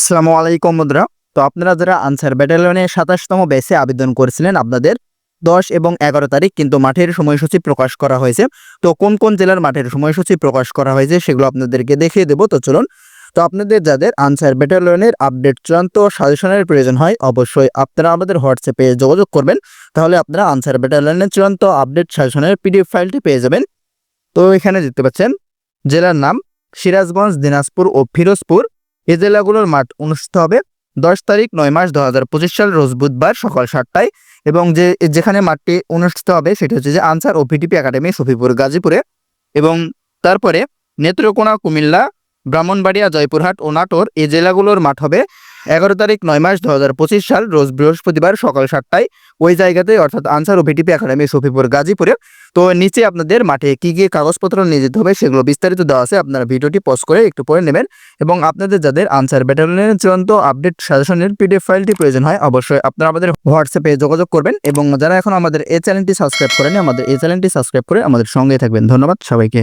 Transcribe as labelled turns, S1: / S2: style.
S1: আসসালামু আলাইকুম মুদ্রা। তো আপনারা যারা আনসার ব্যাটালিয়নে সাতাশতম বেসে আবেদন করেছিলেন, আপনাদের দশ এবং এগারো তারিখ কিন্তু মাঠের সময়সূচি প্রকাশ করা হয়েছে। তো কোন কোন জেলার মাঠের সময়সূচি প্রকাশ করা হয়েছে সেগুলো আপনাদেরকে দেখিয়ে দেবো। তো চলুন, তো আপনাদের যাদের আনসার ব্যাটালিয়নের আপডেট চূড়ান্ত সাজেশনের প্রয়োজন হয়, অবশ্যই আপনারা আমাদের হোয়াটসঅ্যাপে যোগাযোগ করবেন। তাহলে আপনারা আনসার ব্যাটালিয়নের চূড়ান্ত আপডেট সাজেশনের পিডিএফ ফাইলটি পেয়ে যাবেন। তো এখানে দেখতে পাচ্ছেন, জেলার নাম সিরাজগঞ্জ, দিনাজপুর ও ফিরোজপুর। এই জেলাগুলোর মাঠ অনুষ্ঠিত হবে দশ তারিখ নয় মাস দু হাজার পঁচিশ সাল, রোজ বুধবার সকাল সাতটায়। এবং যে, যেখানে মাঠটি অনুষ্ঠিত হবে সেটি হচ্ছে যে আনসার ও ভিটিপি একাডেমি সফিপুর গাজীপুরে। এবং তারপরে নেত্রকোনা, কুমিল্লা, ব্রাহ্মণবাড়িয়া, জয়পুরহাট ও নাটোর এই জেলাগুলোর মাঠ হবে এগারো তারিখ নয় মাস দু হাজার পঁচিশ সাল, রোজ বৃহস্পতিবার সকাল সাতটায় ওই জায়গাতে, অর্থাৎ আনসার ও ভিটিপি একাডেমি সফিপুর গাজীপুরে। তো নিচে আপনাদের মাঠে কি কি কাগজপত্র নিয়ে যেতে হবে সেগুলো বিস্তারিত দেওয়া আছে, আপনারা ভিডিওটি পজ করে একটু পরে নেবেন। এবং আপনাদের যাদের আনসার ব্যাটালিয়নের চূড়ান্ত আপডেট সাজেশনের পিডিএফ ফাইলটি প্রয়োজন হয়, অবশ্যই আপনারা আমাদের হোয়াটসঅ্যাপে যোগাযোগ করবেন। এবং যারা এখন আমাদের এই চ্যানেলটি সাবস্ক্রাইব করেনি আমাদের এই চ্যানেলটি সাবস্ক্রাইব করে আমাদের সঙ্গে থাকবেন। ধন্যবাদ সবাইকে।